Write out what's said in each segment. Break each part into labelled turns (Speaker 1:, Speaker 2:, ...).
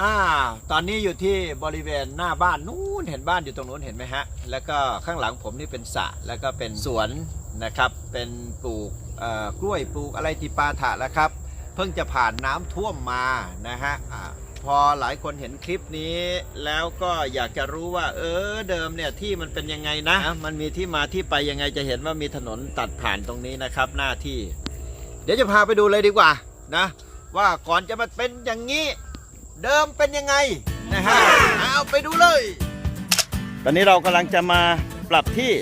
Speaker 1: อ่า ตอนนี้อยู่ที่บริเวณหน้าบ้านนู้นเห็นบ้านอยู่ตรงนู้นเห็นไหมฮะ แล้วก็ข้างหลังผมนี่เป็นสระแล้วก็เป็นสวนนะครับ เป็นปลูกเอ่อกล้วยปลูกอะไรติปาถะแล้วครับ เพิ่งจะผ่านน้ำท่วมมานะฮะอ่าพอหลายคนเห็นคลิปนี้ แล้วก็อยากจะรู้ว่า เออเดิมเนี่ยที่มันเป็นยังไงนะ มันมีที่มาที่ไปยังไงจะเห็นว่ามีถนนตัดผ่านตรงนี้นะครับ หน้าที่ เดี๋ยวจะพาไปดูเลยดีกว่านะ ว่าก่อนจะมาเป็นอย่างนี้ เดิมเป็นยังไงนะฮะเอาไปดูเลย ตอนนี้เรากำลังจะมาปรับที่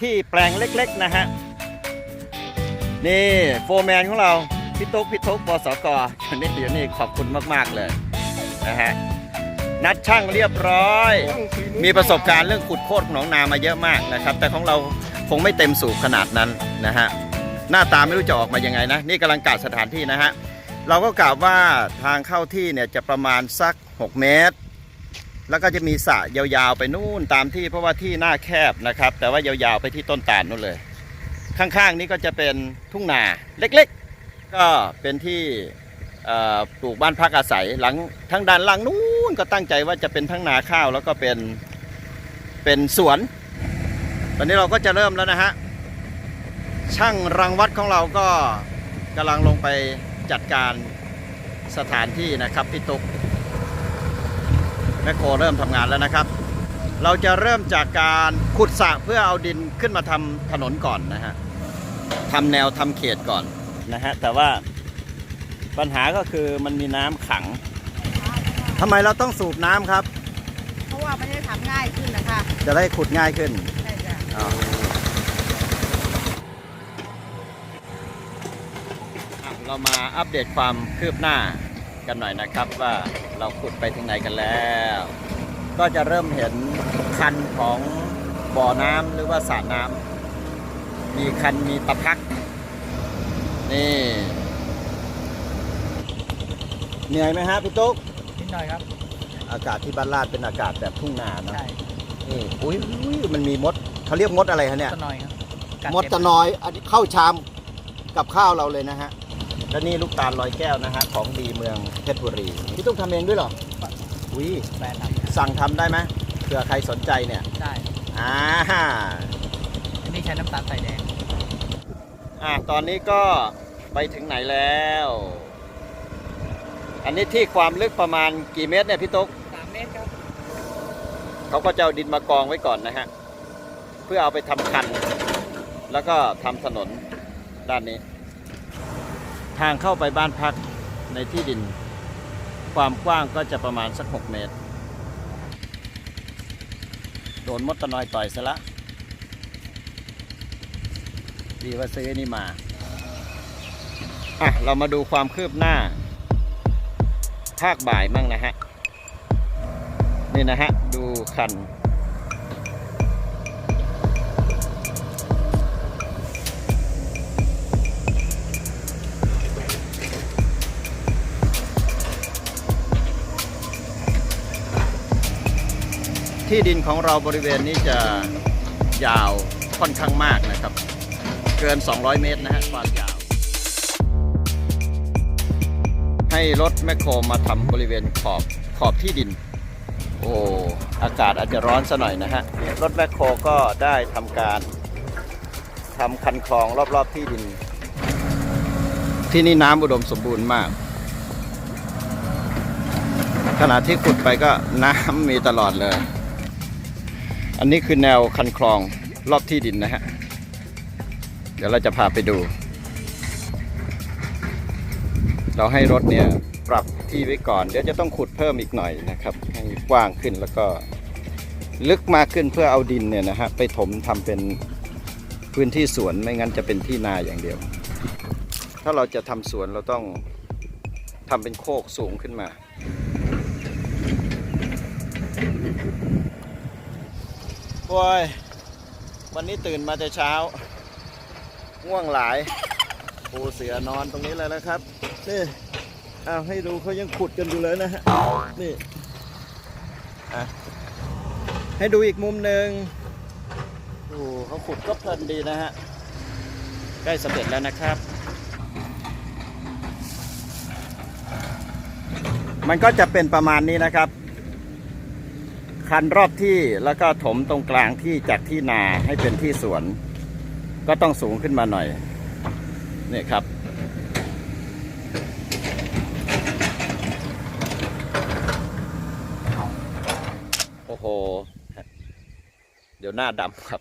Speaker 1: ที่แปลงเล็กๆนะฮะ นี่โฟร์แมนของเราพี่ตุ๊กพี่ตุ๊กบสกอยู่นี่อยู่นี่ขอบคุณมากๆเลยนะฮะนัดช่างเรียบร้อย มีประสบการณ์เรื่องขุดโคตรหนองนามาเยอะมากนะครับ แต่ของเราคงไม่เต็มสูบขนาดนั้นนะฮะหน้าตาไม่รู้จะออกมายังไงนะ นี่กำลังกะสถานที่นะฮะ เราก็กล่าวว่าทางเข้าที่เนี่ยจะประมาณสัก 6 เมตร แล้วก็จะมีสระยาวๆไปนู่นตามที่เพราะว่าที่หน้าแคบนะครับ แต่ว่ายาวๆไปที่ต้นตาลนู่นเลย ข้างๆนี้ก็จะเป็นทุ่งนาเล็กๆ ก็เป็นที่ปลูกบ้านพักอาศัยหลังทั้งด้านหลังนู้นก็ตั้งใจว่าจะเป็นทั้งนาข้าวแล้วก็เป็นเป็นสวน ตอนนี้เราก็จะเริ่มแล้วนะฮะช่างรังวัดของเราก็กำลังลงไป จัดการสถานที่นะครับพี่ตุ๊กแมคโครเริ่มทำงานแล้วนะครับ เราจะเริ่มจากการขุดสระเพื่อเอาดินขึ้นมาทำถนนก่อนนะฮะทำแนวทำเขตก่อนนะฮะแต่ว่าปัญหาก็คือมันมีน้ำขังทำไมเราต้องสูบน้ำครับ
Speaker 2: เพราะว่ามันจะทำง่ายขึ้นนะคะ
Speaker 1: จะได้ขุดง่ายขึ้น
Speaker 2: ใช่จ้ะ
Speaker 1: อ่าอะ เรามาอัปเดตความคืบหน้ากันหน่อยนะครับ ว่าเราขุดไปถึงไหนกันแล้ว ก็จะเริ่มเห็นคันของบ่อน้ำหรือว่าสระน้ำมีคันมีตะพัก นี่เหนื่อยไหมฮะพี่ตุ๊ก
Speaker 2: นิดหน่อยครับ
Speaker 1: อากาศที่บ้านลาดเป็นอากาศแบบทุ่งนาเนอะ
Speaker 2: ใช่
Speaker 1: นี่อุ้ยอุ้ยมันมีมดเขาเรียกมดอะไรคะเนี่ย
Speaker 2: ตะหน่อยครับ
Speaker 1: มดตะนอยอันนี้เข้าชามกับข้าวเราเลยนะฮะ และนี่ลูกตาลลอยแก้วนะฮะของดีเมืองเพชรบุรีพี่ต้องทำเองด้วยเหรออุ้ย
Speaker 2: แฟนท
Speaker 1: สั่งทำได้ไหมเผื่อใครสนใจเนี่ยำ
Speaker 2: ได้
Speaker 1: อ่า
Speaker 2: อันนี้ใช้น้ำตาลใส่แดง
Speaker 1: อ่าตอนนี้ก็ไปถึงไหนแล้ว อันนี้ที่ความลึกประมาณกี่เมตรเนี่ยพี่ตุ๊ก
Speaker 2: สามเมตรครับ
Speaker 1: เขาก็จะเอาดินมากองไว้ก่อนนะฮะ เพื่อเอาไปทำคัน แล้วก็ทำถนนด้านนี้ ทางเข้าไปบ้านพักในที่ดิน ความกว้างก็จะประมาณสัก 6 เมตร โดนมดตะนอยต่อยซะละดีว่าซื้อนี่มา อะ เรามาดูความคืบหน้า ภาคบ่ายมั่งนะฮะ นี่นะฮะ ดูคัน ที่ดินของเราบริเวณนี้จะยาวค่อนข้างมากนะครับ เกิน 200 เมตรนะฮะความยาว ให้รถแมคโครมาทำบริเวณขอบขอบที่ดิน โอ้อากาศอาจจะร้อนซะหน่อยนะฮะ รถแมคโครก็ได้ทำการทำคันคลองรอบๆที่ดิน ที่นี่น้ำอุดมสมบูรณ์มาก ขณะที่ขุดไปก็น้ำมีตลอดเลย อันนี้คือแนวคันคลองรอบที่ดินนะฮะ เดี๋ยวเราจะพาไปดู เราให้รถเนี่ยปรับที่ไว้ก่อน เดี๋ยวจะต้องขุดเพิ่มอีกหน่อยนะครับให้กว้างขึ้นแล้วก็ลึกมากขึ้นเพื่อเอาดินเนี่ยนะฮะไปถมทำเป็นพื้นที่สวนไม่งั้นจะเป็นที่นาอย่างเดียว ถ้าเราจะทำสวนเราต้องทำเป็นโคกสูงขึ้นมา โอ้ยวันนี้ตื่นมาแต่เช้า ง่วงหลายปูเสือนอนตรงนี้เลยนะครับ นี่เอาให้ดูเขายังขุดกันอยู่เลยนะฮะ นี่อะให้ดูอีกมุมหนึ่งโอ้โหเขาขุดก็เพลินดีนะฮะ ใกล้สำเร็จแล้วนะครับ มันก็จะเป็นประมาณนี้นะครับ คันรอบที่แล้วก็ถมตรงกลางที่จากที่นาให้เป็นที่สวน ก็ต้องสูงขึ้นมาหน่อยนี่ครับ โอ้โห เดี๋ยวหน้าดำครับ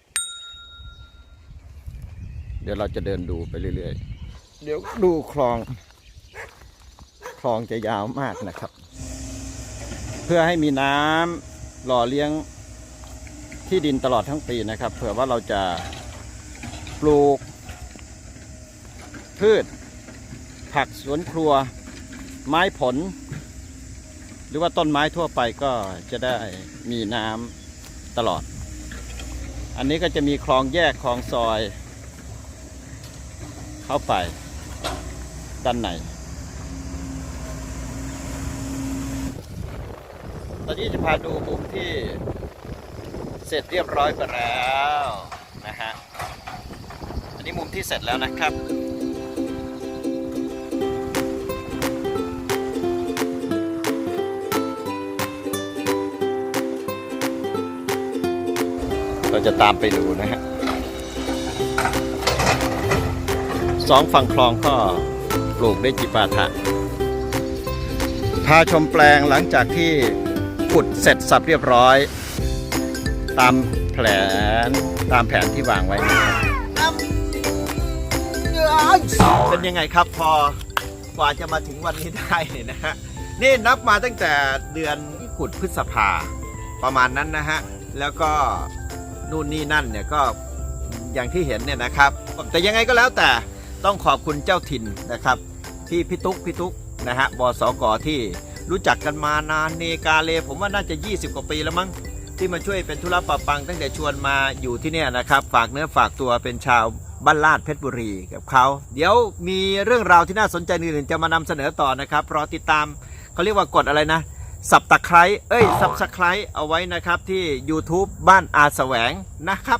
Speaker 1: เดี๋ยวเราจะเดินดูไปเรื่อยๆ เดี๋ยวดูคลอง คลองจะยาวมากนะครับ เพื่อให้มีน้ำ หล่อเลี้ยงที่ดินตลอดทั้งปีนะครับ เผื่อว่าเราจะปลูก พืช ผักสวนครัว ไม้ผล หรือว่าต้นไม้ทั่วไปก็จะได้มีน้ำตลอด อันนี้ก็จะมีคลองแยกคลองซอย เข้าไปด้านใน อนนี้จะพาดูมุมที่เสร็จเรียบร้อยไปแล้วนะฮะ อันนี้มุมที่เสร็จแล้วนะครับเราจะตามไปดูนะฮะสองฝั่งคลองก็ปลูกได้จิปาถะพาชมแปลงหลังจากที่ ขุดเสร็จสับเรียบร้อย ตามแผนตามแผนที่วางไว้นะครับเป็นยังไงครับพอกว่าจะมาถึงวันนี้ได้เนี่ยนะฮะนี่นับมาตั้งแต่เดือนขุดพฤษภาประมาณนั้นนะฮะแล้วก็นู่นนี่นั่นเนี่ยก็อย่างที่เห็นเนี่ยนะครับ แต่ยังไงก็แล้วแต่ต้องขอบคุณเจ้าถิ่นนะครับ ที่พี่ตุ๊กพี่ตุ๊กนะฮะบสกที่ รู้จักกันมานานเนกาเล ผมว่าน่าจะ 20 กว่าปีแล้วมั้งที่มาช่วยเป็นธุระปะปัง ตั้งแต่ชวนมาอยู่ที่เนี่ยนะครับฝากเนื้อฝากตัวเป็นชาวบ้านลาดเพชรบุรีกับเขาเดี๋ยวมีเรื่องราวที่น่าสนใจอื่นๆจะมานำเสนอต่อนะครับรอติดตามเขาเรียกว่ากดอะไรนะสับตะไคร้เอ้ยสับสไคร้เอาไว้นะครับที่ YouTube บ้านอาแสวงนะครับ